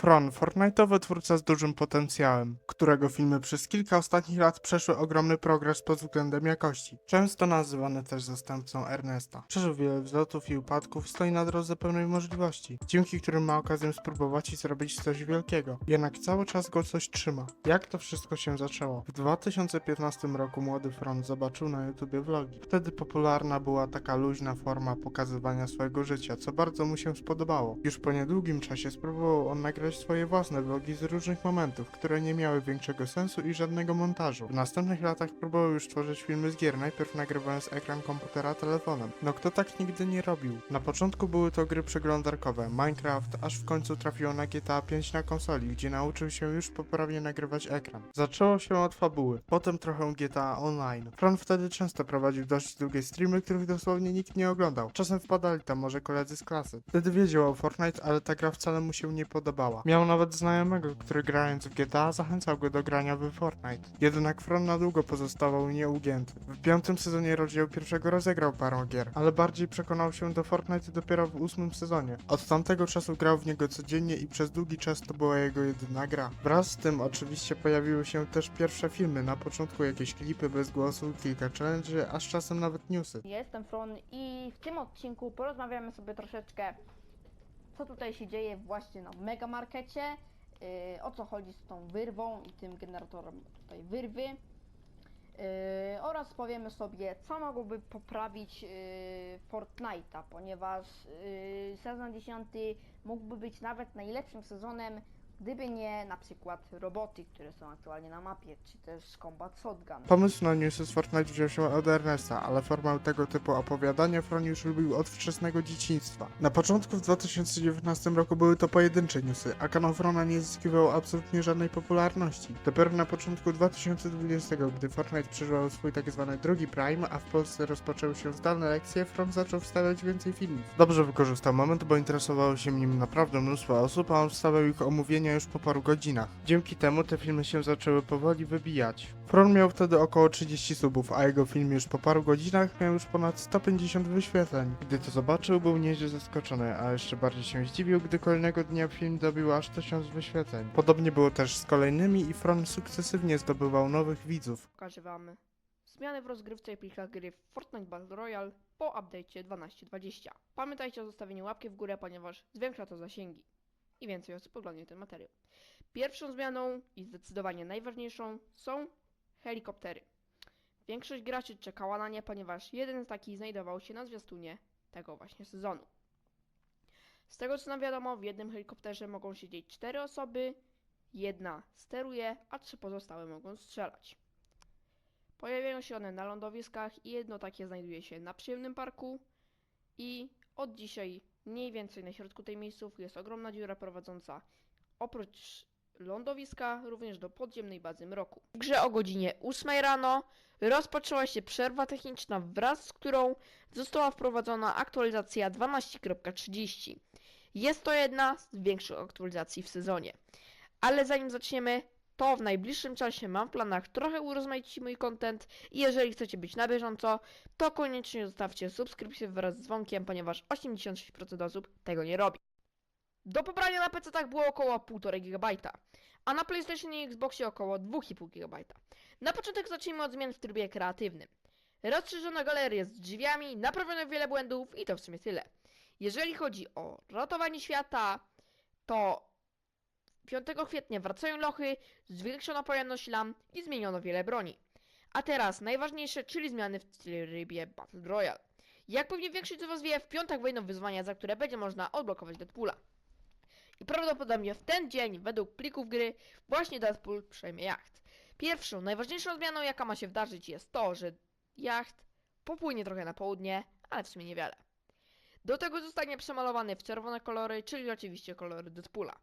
Fron, Fortnite'owy twórca z dużym potencjałem, którego filmy przez kilka ostatnich lat przeszły ogromny progres pod względem jakości. Często nazywany też zastępcą Ernesta. Przeżył wiele wzlotów i upadków, stoi na drodze pełnej możliwości, dzięki którym ma okazję spróbować i zrobić coś wielkiego. Jednak cały czas go coś trzyma. Jak to wszystko się zaczęło? W 2015 roku młody Fron zobaczył na YouTubie vlogi. Wtedy popularna była taka luźna forma pokazywania swojego życia, co bardzo mu się spodobało. Już po niedługim czasie spróbował on nagrać swoje własne vlogi z różnych momentów, które nie miały większego sensu i żadnego montażu. W następnych latach próbował już tworzyć filmy z gier, najpierw nagrywając ekran komputera telefonem. No kto tak nigdy nie robił? Na początku były to gry przeglądarkowe, Minecraft, aż w końcu trafiło na GTA 5 na konsoli, gdzie nauczył się już poprawnie nagrywać ekran. Zaczęło się od fabuły, potem trochę GTA Online. Fran wtedy często prowadził dość długie streamy, których dosłownie nikt nie oglądał. Czasem wpadali tam może koledzy z klasy. Wtedy wiedział o Fortnite, ale ta gra wcale mu się nie podobała. Miał nawet znajomego, który grając w GTA zachęcał go do grania w Fortnite. Jednak Fran na długo pozostawał nieugięty. W piątym sezonie rozdziału pierwszego rozegrał parę gier, ale bardziej przekonał się do Fortnite dopiero w ósmym sezonie. Od tamtego czasu grał w niego codziennie i przez długi czas to była jego jedyna gra. Wraz z tym oczywiście pojawiły się też pierwsze filmy, na początku jakieś klipy bez głosu, kilka challenge'y, a z czasem nawet newsy. Ja Jestem Fron i w tym odcinku porozmawiamy sobie troszeczkę co tutaj się dzieje właśnie na Mega Markecie, yy, o co chodzi z tą wyrwą i tym generatorem tutaj wyrwy. Yy, oraz powiemy sobie co mogłoby poprawić yy, Fortnite'a, ponieważ yy, sezon 10 mógłby być nawet najlepszym sezonem gdyby nie na przykład roboty, które są aktualnie na mapie, czy też Combat Shotgun. Pomysł na newsy z Fortnite wziął się od Ernesta, ale formę tego typu opowiadania Fron już lubił od wczesnego dzieciństwa. Na początku w 2019 roku były to pojedyncze newsy, a kanał Frona nie zyskiwał absolutnie żadnej popularności. Dopiero na początku 2020, gdy Fortnite przeżywał swój tak zwany drugi prime, a w Polsce rozpoczęły się zdalne lekcje, Fron zaczął wstawiać więcej filmów. Dobrze wykorzystał moment, bo interesowało się nim naprawdę mnóstwo osób, a on wstawiał ich omówienia już po paru godzinach. Dzięki temu te filmy się zaczęły powoli wybijać. Fron miał wtedy około 30 subów, a jego film już po paru godzinach miał już ponad 150 wyświetleń. Gdy to zobaczył, był nieźle zaskoczony, a jeszcze bardziej się zdziwił, gdy kolejnego dnia film dobił aż 1000 wyświetleń. Podobnie było też z kolejnymi i Fron sukcesywnie zdobywał nowych widzów. Pokażę Wam zmiany w rozgrywce i plikach gry Fortnite Battle Royale po update'cie 12.20. Pamiętajcie o zostawieniu łapki w górę, ponieważ zwiększa to zasięgi. I więcej osób oglądnie ten materiał. Pierwszą zmianą i zdecydowanie najważniejszą są helikoptery. Większość graczy czekała na nie, ponieważ jeden z takich znajdował się na zwiastunie tego właśnie sezonu. Z tego co nam wiadomo, w jednym helikopterze mogą siedzieć cztery osoby, jedna steruje, a trzy pozostałe mogą strzelać. Pojawiają się one na lądowiskach i jedno takie znajduje się na przyjemnym parku i od dzisiaj mniej więcej na środku tej miejscówki jest ogromna dziura prowadząca oprócz lądowiska również do podziemnej bazy mroku. W grze o godzinie 8 rano rozpoczęła się przerwa techniczna wraz z którą została wprowadzona aktualizacja 12.30. Jest to jedna z większych aktualizacji w sezonie. Ale zanim zaczniemy, to w najbliższym czasie mam w planach trochę urozmaicić mój content i jeżeli chcecie być na bieżąco, to koniecznie zostawcie subskrypcję wraz z dzwonkiem, ponieważ 86% osób tego nie robi. Do pobrania na PC tak było około 1,5 GB, a na PlayStation i Xboxie około 2,5 GB. Na początek zacznijmy od zmian w trybie kreatywnym. Rozszerzono galerię z drzwiami, naprawiono wiele błędów i to w sumie tyle. Jeżeli chodzi o ratowanie świata, to 5 kwietnia wracają lochy, zwiększono pojemność lam i zmieniono wiele broni. A teraz najważniejsze, czyli zmiany w trybie Battle Royale. Jak pewnie większość z Was wie, w piątek wejdą wyzwania, za które będzie można odblokować Deadpoola. I prawdopodobnie w ten dzień, według plików gry, właśnie Deadpool przejmie jacht. Pierwszą, najważniejszą zmianą, jaka ma się wydarzyć, jest to, że jacht popłynie trochę na południe, ale w sumie niewiele. Do tego zostanie przemalowany w czerwone kolory, czyli oczywiście kolory Deadpoola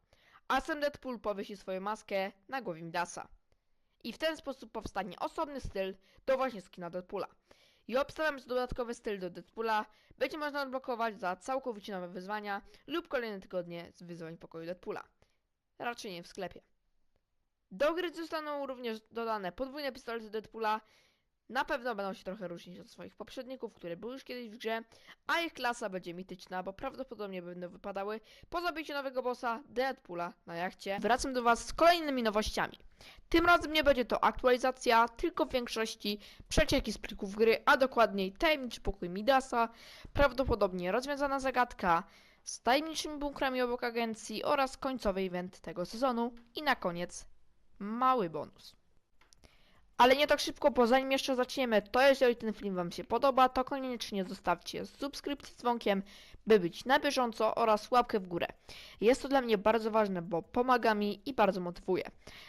a sam Deadpool powiesi swoją maskę na głowie Midasa. I w ten sposób powstanie osobny styl do właśnie skina Deadpoola. I obstawiam, że dodatkowy styl do Deadpoola będzie można odblokować za całkowicie nowe wyzwania lub kolejne tygodnie z wyzwań pokoju Deadpoola. Raczej nie w sklepie. Do gry zostaną również dodane podwójne pistolety Deadpoola Na pewno będą się trochę różnić od swoich poprzedników, które były już kiedyś w grze, a ich klasa będzie mityczna, bo prawdopodobnie będą wypadały po zabiciu nowego bossa Deadpoola na jachcie. Wracam do Was z kolejnymi nowościami. Tym razem nie będzie to aktualizacja, tylko w większości przecieki z plików gry, a dokładniej tajemniczy pokój Midasa, prawdopodobnie rozwiązana zagadka z tajemniczymi bunkrami obok agencji oraz końcowy event tego sezonu i na koniec mały bonus. Ale nie tak szybko, bo zanim jeszcze zaczniemy, to jeżeli ten film Wam się podoba, to koniecznie zostawcie subskrypcję z dzwonkiem, by być na bieżąco oraz łapkę w górę. Jest to dla mnie bardzo ważne, bo pomaga mi i bardzo motywuje.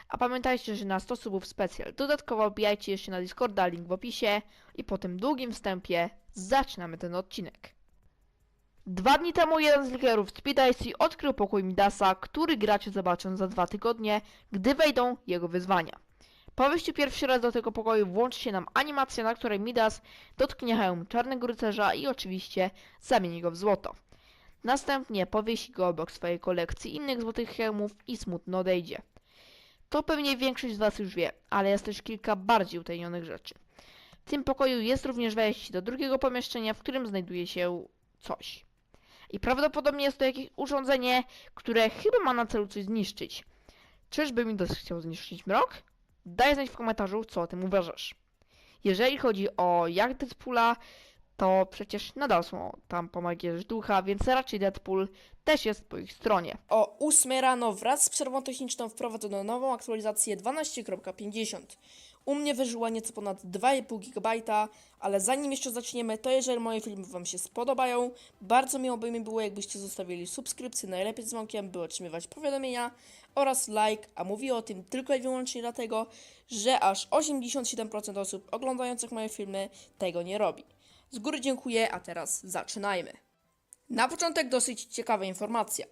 A pamiętajcie, że na 100 subów specjal. Dodatkowo wbijajcie jeszcze na Discorda, link w opisie i po tym długim wstępie zaczynamy ten odcinek. Dwa dni temu jeden z liderów Speed IC odkrył pokój Midasa, który gracze zobaczą za dwa tygodnie, gdy wejdą jego wyzwania. Po wejściu pierwszy raz do tego pokoju włączy się nam animacja, na której Midas dotknie hełm czarnego rycerza i oczywiście zamieni go w złoto. Następnie powiesi go obok swojej kolekcji innych złotych hełmów i smutno odejdzie. To pewnie większość z Was już wie, ale jest też kilka bardziej utajnionych rzeczy. W tym pokoju jest również wejście do drugiego pomieszczenia, w którym znajduje się coś. I prawdopodobnie jest to jakieś urządzenie, które chyba ma na celu coś zniszczyć. Czyżby Midas chciał zniszczyć mrok? Daj znać w komentarzu, co o tym uważasz. Jeżeli chodzi o jak Deadpoola, to przecież nadal są tam pomagierz ducha, więc raczej Deadpool też jest po ich stronie. O 8 rano wraz z przerwą techniczną wprowadzono nową aktualizację 12.50. U mnie wyżyła nieco ponad 2,5 GB, ale zanim jeszcze zaczniemy, to jeżeli moje filmy Wam się spodobają, bardzo miło by mi było, jakbyście zostawili subskrypcję, najlepiej dzwonkiem, by otrzymywać powiadomienia oraz like, a mówię o tym tylko i wyłącznie dlatego, że aż 87% osób oglądających moje filmy tego nie robi. Z góry dziękuję, a teraz zaczynajmy. Na początek dosyć ciekawa informacja.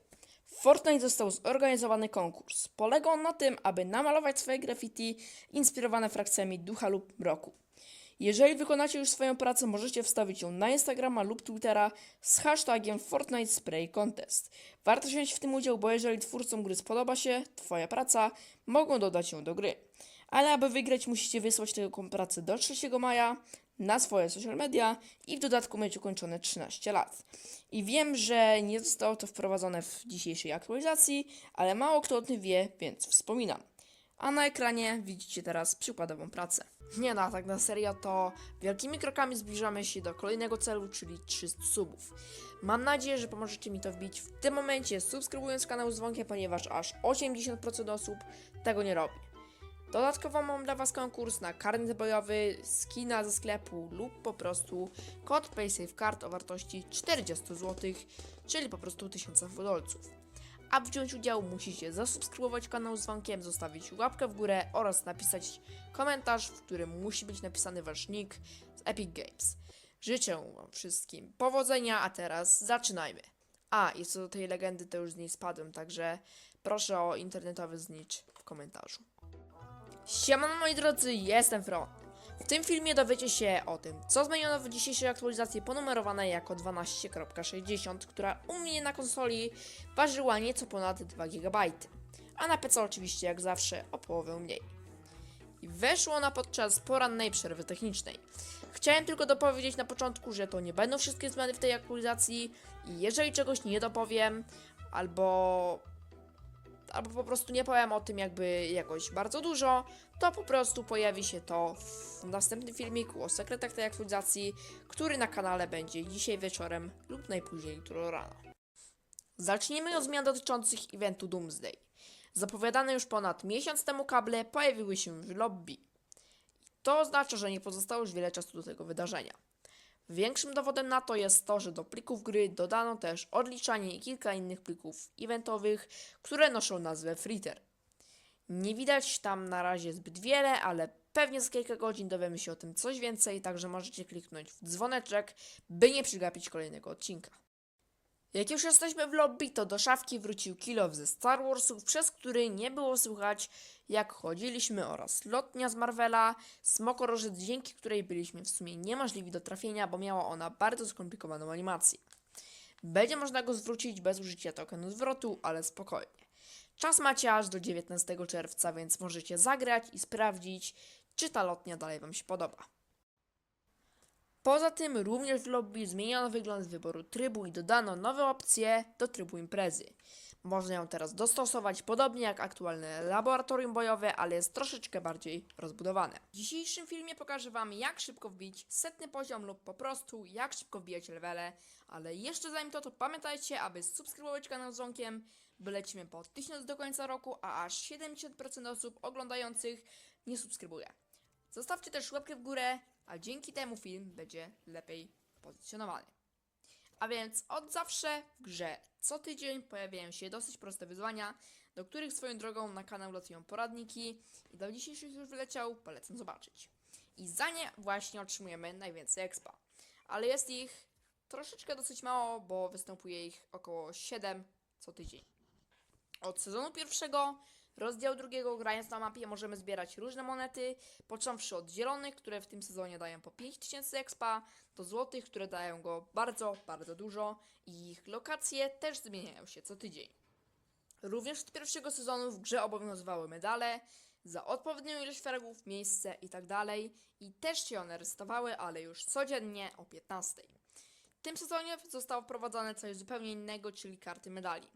W Fortnite został zorganizowany konkurs. Polegał on na tym, aby namalować swoje graffiti inspirowane frakcjami ducha lub mroku. Jeżeli wykonacie już swoją pracę, możecie wstawić ją na Instagrama lub Twittera z hashtagiem Fortnite Spray Contest. Warto wziąć w tym udział, bo jeżeli twórcom gry spodoba się Twoja praca, mogą dodać ją do gry. Ale aby wygrać, musicie wysłać tę pracę do 3 maja na swoje social media i w dodatku mieć ukończone 13 lat. I wiem, że nie zostało to wprowadzone w dzisiejszej aktualizacji, ale mało kto o tym wie, więc wspominam. A na ekranie widzicie teraz przykładową pracę. Nie no, tak na serio to wielkimi krokami zbliżamy się do kolejnego celu, czyli 300 subów. Mam nadzieję, że pomożecie mi to wbić w tym momencie, subskrybując kanał z dzwonkiem, ponieważ aż 80% osób tego nie robi. Dodatkowo mam dla Was konkurs na karnet bojowy, skina ze sklepu lub po prostu kod PaySafeCard o wartości 40 zł, czyli po prostu 1000 dolców. Aby wziąć udział musicie zasubskrybować kanał z dzwonkiem, zostawić łapkę w górę oraz napisać komentarz, w którym musi być napisany Wasz nick z Epic Games. Życzę Wam wszystkim powodzenia, a teraz zaczynajmy. A, i co do tej legendy, to już z niej spadłem, także proszę o internetowy znicz w komentarzu. Siemano moi drodzy, jestem Fron. W tym filmie dowiecie się o tym, co zmieniono w dzisiejszej aktualizacji ponumerowanej jako 12.60, która u mnie na konsoli ważyła nieco ponad 2 GB, a na PC oczywiście jak zawsze o połowę mniej. Weszło ona podczas porannej przerwy technicznej. Chciałem tylko dopowiedzieć na początku, że to nie będą wszystkie zmiany w tej aktualizacji i jeżeli czegoś nie dopowiem, albo albo po prostu nie powiem o tym jakby jakoś bardzo dużo, to po prostu pojawi się to w następnym filmiku o sekretach tej aktualizacji, który na kanale będzie dzisiaj wieczorem lub najpóźniej jutro rano. Zacznijmy od zmian dotyczących eventu Doomsday. Zapowiadane już ponad miesiąc temu kable pojawiły się w lobby. To oznacza, że nie pozostało już wiele czasu do tego wydarzenia. Większym dowodem na to jest to, że do plików gry dodano też odliczanie i kilka innych plików eventowych, które noszą nazwę Fritter. Nie widać tam na razie zbyt wiele, ale pewnie za kilka godzin dowiemy się o tym coś więcej, także możecie kliknąć w dzwoneczek, by nie przegapić kolejnego odcinka. Jak już jesteśmy w lobby, to do szafki wrócił Kilow ze Star Warsów, przez który nie było słychać jak chodziliśmy oraz lotnia z Marvela, smokorożec, dzięki której byliśmy w sumie niemożliwi do trafienia, bo miała ona bardzo skomplikowaną animację. Będzie można go zwrócić bez użycia tokenu zwrotu, ale spokojnie. Czas macie aż do 19 czerwca, więc możecie zagrać i sprawdzić, czy ta lotnia dalej Wam się podoba. Poza tym również w lobby zmieniono wygląd wyboru trybu i dodano nowe opcje do trybu imprezy. Można ją teraz dostosować podobnie jak aktualne laboratorium bojowe, ale jest troszeczkę bardziej rozbudowane. W dzisiejszym filmie pokażę Wam jak szybko wbić setny poziom lub po prostu jak szybko wbijać levele, ale jeszcze zanim to, to pamiętajcie, aby subskrybować kanał z dzwonkiem, by lecimy po 1000 do końca roku, a aż 70% osób oglądających nie subskrybuje. Zostawcie też łapkę w górę, a dzięki temu film będzie lepiej pozycjonowany. A więc od zawsze w grze co tydzień pojawiają się dosyć proste wyzwania, do których swoją drogą na kanał latują poradniki i do dzisiejszych już wyleciał, polecam zobaczyć. I za nie właśnie otrzymujemy najwięcej expa. Ale jest ich troszeczkę dosyć mało, bo występuje ich około 7 co tydzień. Od sezonu pierwszego, rozdziału drugiego, grając na mapie, możemy zbierać różne monety, począwszy od zielonych, które w tym sezonie dają po 5000 expa, do złotych, które dają go bardzo, bardzo dużo i ich lokacje też zmieniają się co tydzień. Również od pierwszego sezonu w grze obowiązywały medale za odpowiednią ilość fragów, miejsce itd. I też się one resetowały, ale już codziennie o 15. W tym sezonie zostało wprowadzone coś zupełnie innego, czyli karty medali.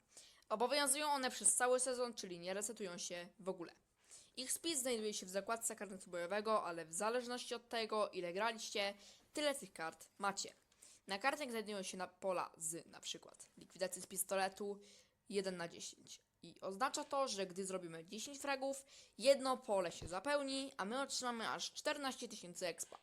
Obowiązują one przez cały sezon, czyli nie resetują się w ogóle. Ich spis znajduje się w zakładce karnetu bojowego, ale w zależności od tego, ile graliście, tyle tych kart macie. Na kartach znajdują się na pola z na przykład likwidacji z pistoletu 1 na 10. I oznacza to, że gdy zrobimy 10 fragów, jedno pole się zapełni, a my otrzymamy aż 14 tysięcy expa.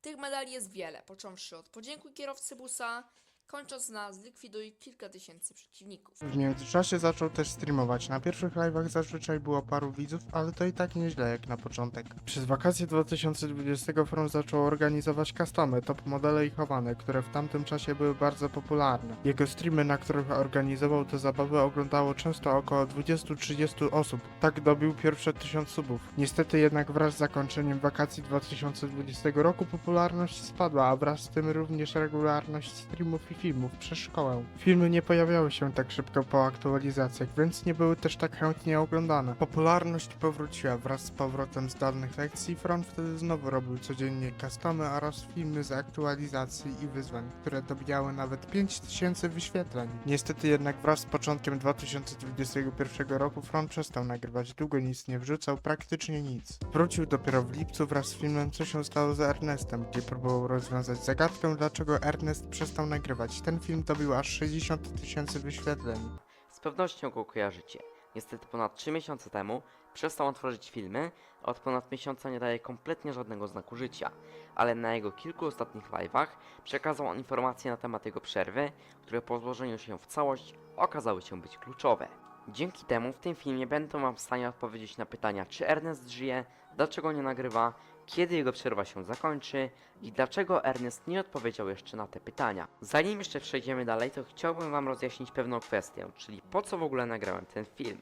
Tych medali jest wiele, począwszy od podziękuj kierowcy busa, kończąc na zlikwiduj kilka tysięcy przeciwników. W międzyczasie zaczął też streamować. Na pierwszych live'ach zazwyczaj było paru widzów, ale to i tak nieźle jak na początek. Przez wakacje 2020 From zaczął organizować customy, top modele i chowane, które w tamtym czasie były bardzo popularne. Jego streamy, na których organizował te zabawy oglądało często około 20-30 osób. Tak dobił pierwsze 1000 subów. Niestety jednak wraz z zakończeniem wakacji 2020 roku popularność spadła, a wraz z tym również regularność streamów i filmów przez szkołę. Filmy nie pojawiały się tak szybko po aktualizacjach, więc nie były też tak chętnie oglądane. Popularność powróciła wraz z powrotem zdalnych lekcji. Front wtedy znowu robił codziennie customy oraz filmy z aktualizacji i wyzwań, które dobijały nawet 5000 wyświetleń. Niestety jednak wraz z początkiem 2021 roku Front przestał nagrywać, długo nic nie wrzucał, praktycznie nic. Wrócił dopiero w lipcu wraz z filmem Co się stało z Ernestem, gdzie próbował rozwiązać zagadkę, dlaczego Ernest przestał nagrywać. Ten film dobił aż 60 tysięcy wyświetleń. Z pewnością go kojarzycie. Niestety ponad 3 miesiące temu przestał on tworzyć filmy, a od ponad miesiąca nie daje kompletnie żadnego znaku życia. Ale na jego kilku ostatnich live'ach przekazał on informacje na temat jego przerwy, które po złożeniu się w całość okazały się być kluczowe. Dzięki temu w tym filmie będę wam w stanie odpowiedzieć na pytania czy Ernest żyje, dlaczego nie nagrywa, kiedy jego przerwa się zakończy i dlaczego Ernest nie odpowiedział jeszcze na te pytania. Zanim jeszcze przejdziemy dalej, to chciałbym wam rozjaśnić pewną kwestię, czyli po co w ogóle nagrałem ten film.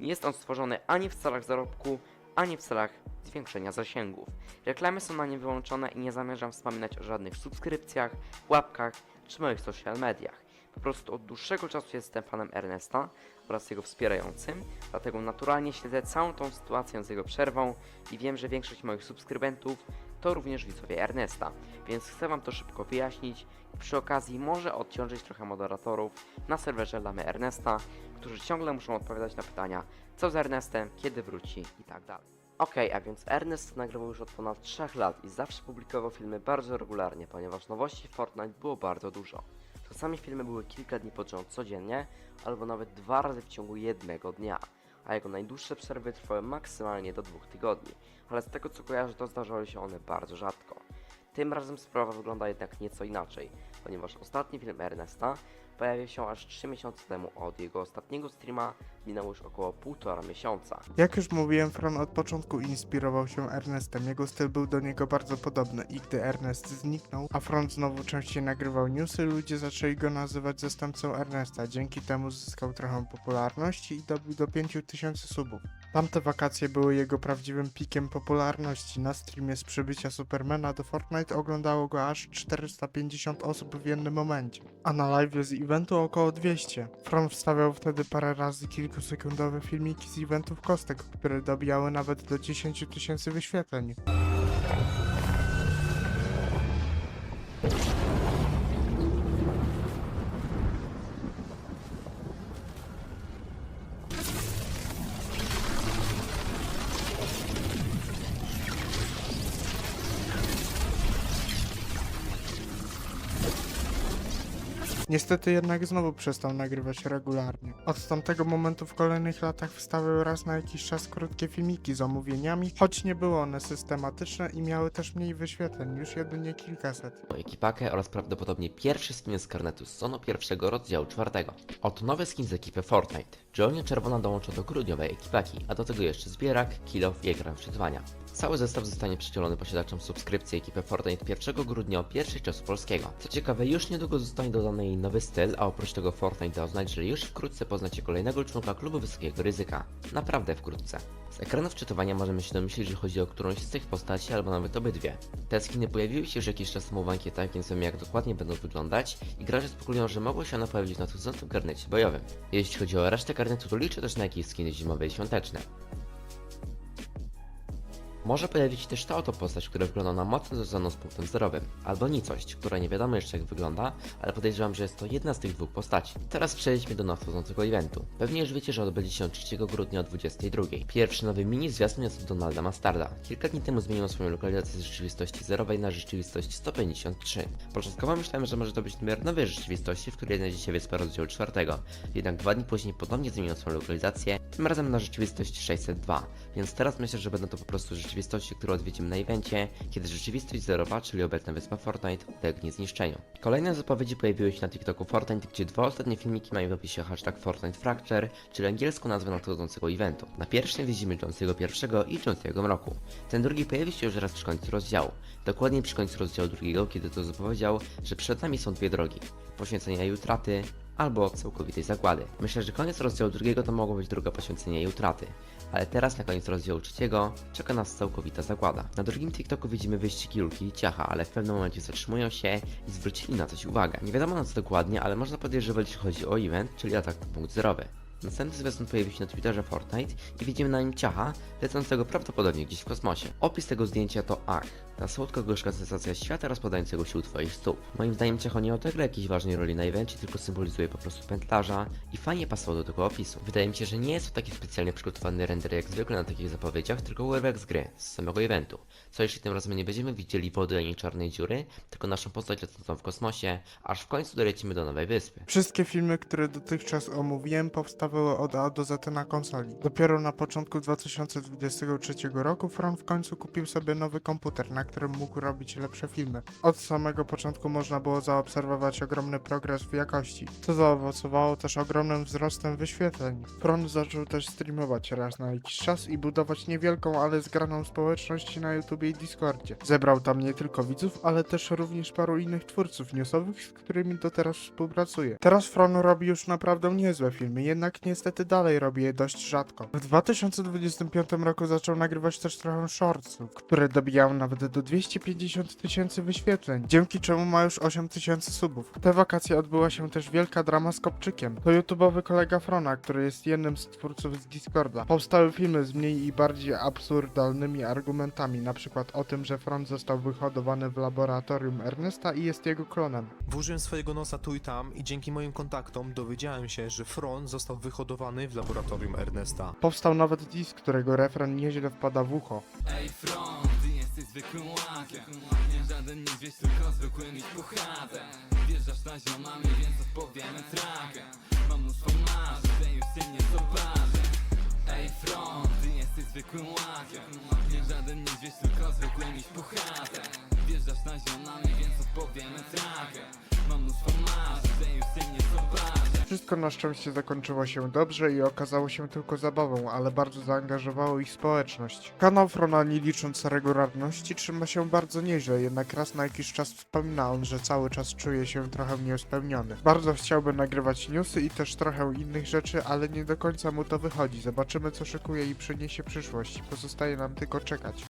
Nie jest on stworzony ani w celach zarobku, ani w celach zwiększenia zasięgów. Reklamy są na nim wyłączone i nie zamierzam wspominać o żadnych subskrypcjach, łapkach czy moich social mediach. Po prostu od dłuższego czasu jestem fanem Ernesta oraz jego wspierającym, dlatego naturalnie śledzę całą tą sytuację z jego przerwą i wiem, że większość moich subskrybentów to również widzowie Ernesta, więc chcę wam to szybko wyjaśnić i przy okazji może odciążyć trochę moderatorów na serwerze Lamy Ernesta, którzy ciągle muszą odpowiadać na pytania co z Ernestem, kiedy wróci i tak dalej. Okej, a więc Ernest nagrywał już od ponad 3 lat i zawsze publikował filmy bardzo regularnie, ponieważ nowości w Fortnite było bardzo dużo. Czasami filmy były kilka dni pod rząd codziennie, albo nawet dwa razy w ciągu jednego dnia, a jego najdłuższe przerwy trwały maksymalnie do dwóch tygodni, ale z tego co kojarzę to zdarzały się one bardzo rzadko. Tym razem sprawa wygląda jednak nieco inaczej, ponieważ ostatni film Ernesta pojawił się aż 3 miesiące temu, od jego ostatniego streama minęło już około półtora miesiąca. Jak już mówiłem, Fron od początku inspirował się Ernestem. Jego styl był do niego bardzo podobny i gdy Ernest zniknął, a Front znowu częściej nagrywał newsy, ludzie zaczęli go nazywać zastępcą Ernesta. Dzięki temu zyskał trochę popularności i dobił do 5000 subów. Tamte wakacje były jego prawdziwym pikiem popularności. Na streamie z przybycia Supermana do Fortnite oglądało go aż 450 osób w jednym momencie, a na live z eventu około 200. From wstawiał wtedy parę razy kilkusekundowe filmiki z eventów kostek, które dobijały nawet do 10 tysięcy wyświetleń. Niestety jednak znowu przestał nagrywać regularnie. Od tamtego momentu w kolejnych latach wstawiał raz na jakiś czas krótkie filmiki z omówieniami, choć nie były one systematyczne i miały też mniej wyświetleń, już jedynie kilkaset. ekipakę oraz prawdopodobnie pierwszy skin z karnetu z sonu pierwszego rozdziału czwartego. Oto nowy skin z ekipy Fortnite. Johnny Czerwona dołącza do grudniowej ekipaki, a do tego jeszcze zbierak, kilof i ekran wczytywania. Cały zestaw zostanie przydzielony posiadaczom subskrypcji ekipy Fortnite 1 grudnia o pierwszej czasu polskiego. Co ciekawe, już niedługo zostanie dodany jej nowy styl, a oprócz tego Fortnite da oznać, że już wkrótce poznacie kolejnego członka klubu wysokiego ryzyka. Naprawdę wkrótce. Z ekranu wczytywania możemy się domyślić, że chodzi o którąś z tych postaci albo nawet obydwie. Te skiny pojawiły się już jakiś czas temu w ankietach, więc wiemy jak dokładnie będą wyglądać i gracze spekulują, że mogą się one pojawić w nadchodzącym karnecie bojowym. Jeśli chodzi o resztę karnetu, to liczę też na jakieś skiny zimowe i świąteczne. Może pojawić się też ta oto postać, która wygląda na mocno związaną z punktem zerowym, albo nicość, która nie wiadomo jeszcze jak wygląda, ale podejrzewam, że jest to jedna z tych dwóch postaci. Teraz przejdźmy do nadchodzącego eventu. Pewnie już wiecie, że odbędzie się 3 grudnia o 22. Pierwszy nowy mini zwiastun jest od Donalda Mastarda. Kilka dni temu zmienił swoją lokalizację z rzeczywistości zerowej na rzeczywistość 153. Początkowo myślałem, że może to być numer nowej rzeczywistości, w której znajdzie się wyspa rozdziału 4. Jednak dwa dni później ponownie zmienił swoją lokalizację, tym razem na rzeczywistość 602. Więc teraz myślę, że będą to po prostu rzeczywistości, które odwiedzimy na evencie, kiedy rzeczywistość zerowa, czyli obecna wyspa Fortnite, ulegnie zniszczeniu. Kolejne zapowiedzi pojawiły się na TikToku Fortnite, gdzie dwa ostatnie filmiki mają w opisie hashtag Fortnite Fracture, czyli angielską nazwę nadchodzącego eventu. Na pierwszym widzimy Jonesiego pierwszego i Jonesiego Mroku. Ten drugi pojawi się już raz przy końcu rozdziału. Dokładnie przy końcu rozdziału drugiego, kiedy to zapowiedział, że przed nami są dwie drogi. Poświęcenia i utraty, albo całkowitej zagłady. Myślę, że koniec rozdziału drugiego to mogło być druga poświęcenia i utraty. Ale teraz na koniec rozdziału trzeciego czeka nas całkowita zagłada. Na drugim TikToku widzimy wyścigi Julki i Ciacha, ale w pewnym momencie zatrzymują się i zwrócili na coś uwagę. Nie wiadomo na co dokładnie, ale można podejrzewać, że chodzi o event, czyli atak punkt zerowy. Następny zwiastun pojawi się na Twitterze Fortnite i widzimy na nim ciacha, lecącego prawdopodobnie gdzieś w kosmosie. Opis tego zdjęcia to ach, ta słodko-gorzka sensacja świata rozpadającego się u twoich stóp. Moim zdaniem ciacho nie odegra jakiejś ważnej roli na evencie, tylko symbolizuje po prostu pętlarza i fajnie pasował do tego opisu. Wydaje mi się, że nie jest to taki specjalnie przygotowany render jak zwykle na takich zapowiedziach, tylko urywek z gry, z samego eventu. Co jeśli tym razem nie będziemy widzieli wody ani czarnej dziury, tylko naszą postać lecącą w kosmosie, aż w końcu dolecimy do nowej wyspy. Wszystkie filmy, które dotychczas omówiłem, powstawały od A do Z na konsoli. Dopiero na początku 2023 roku Fron w końcu kupił sobie nowy komputer, na którym mógł robić lepsze filmy. Od samego początku można było zaobserwować ogromny progres w jakości, co zaowocowało też ogromnym wzrostem wyświetleń. Fron zaczął też streamować raz na jakiś czas i budować niewielką, ale zgraną społeczność na YouTubie i Discordzie. Zebrał tam nie tylko widzów, ale też również paru innych twórców newsowych, z którymi do teraz współpracuje. Teraz Fron robi już naprawdę niezłe filmy, jednak niestety dalej robi je dość rzadko. W 2025 roku zaczął nagrywać też trochę shortsów, które dobijały nawet do 250 tysięcy wyświetleń, dzięki czemu ma już 8 tysięcy subów. Te wakacje odbyła się też wielka drama z Kopczykiem. To YouTubeowy kolega Frona, który jest jednym z twórców z Discorda. Powstały filmy z mniej i bardziej absurdalnymi argumentami, na przykład o tym, że Fron został wyhodowany w laboratorium Ernesta i jest jego klonem. Włożyłem swojego nosa tu i tam i dzięki moim kontaktom dowiedziałem się, że Fron został wyhodowany w laboratorium Ernesta. Powstał nawet disk, którego refren nieźle wpada w ucho. Ej front, ty jesteś zwykłym łakiem. Nie żaden niedźwiedź, tylko zwykły miś puchate Wjeżdżasz na ziomami, więc odpowiemy trakiem. Mam mnóstwo marzeń, już się nie zobaczę. Ej front, ty jesteś zwykłym łakiem. Nie żaden niedźwiedź, tylko zwykły miś puchate Wjeżdżasz na ziomami, więc odpowiemy trakiem. Mam mnóstwo marzeń, już się nie zobaczę Wszystko na szczęście zakończyło się dobrze i okazało się tylko zabawą, ale bardzo zaangażowało ich społeczność. Kanał Frona nie licząc regularności trzyma się bardzo nieźle, jednak raz na jakiś czas wspomina on, że cały czas czuje się trochę niespełniony. Bardzo chciałby nagrywać newsy i też trochę innych rzeczy, ale nie do końca mu to wychodzi. Zobaczymy co szykuje i przyniesie przyszłość. Pozostaje nam tylko czekać.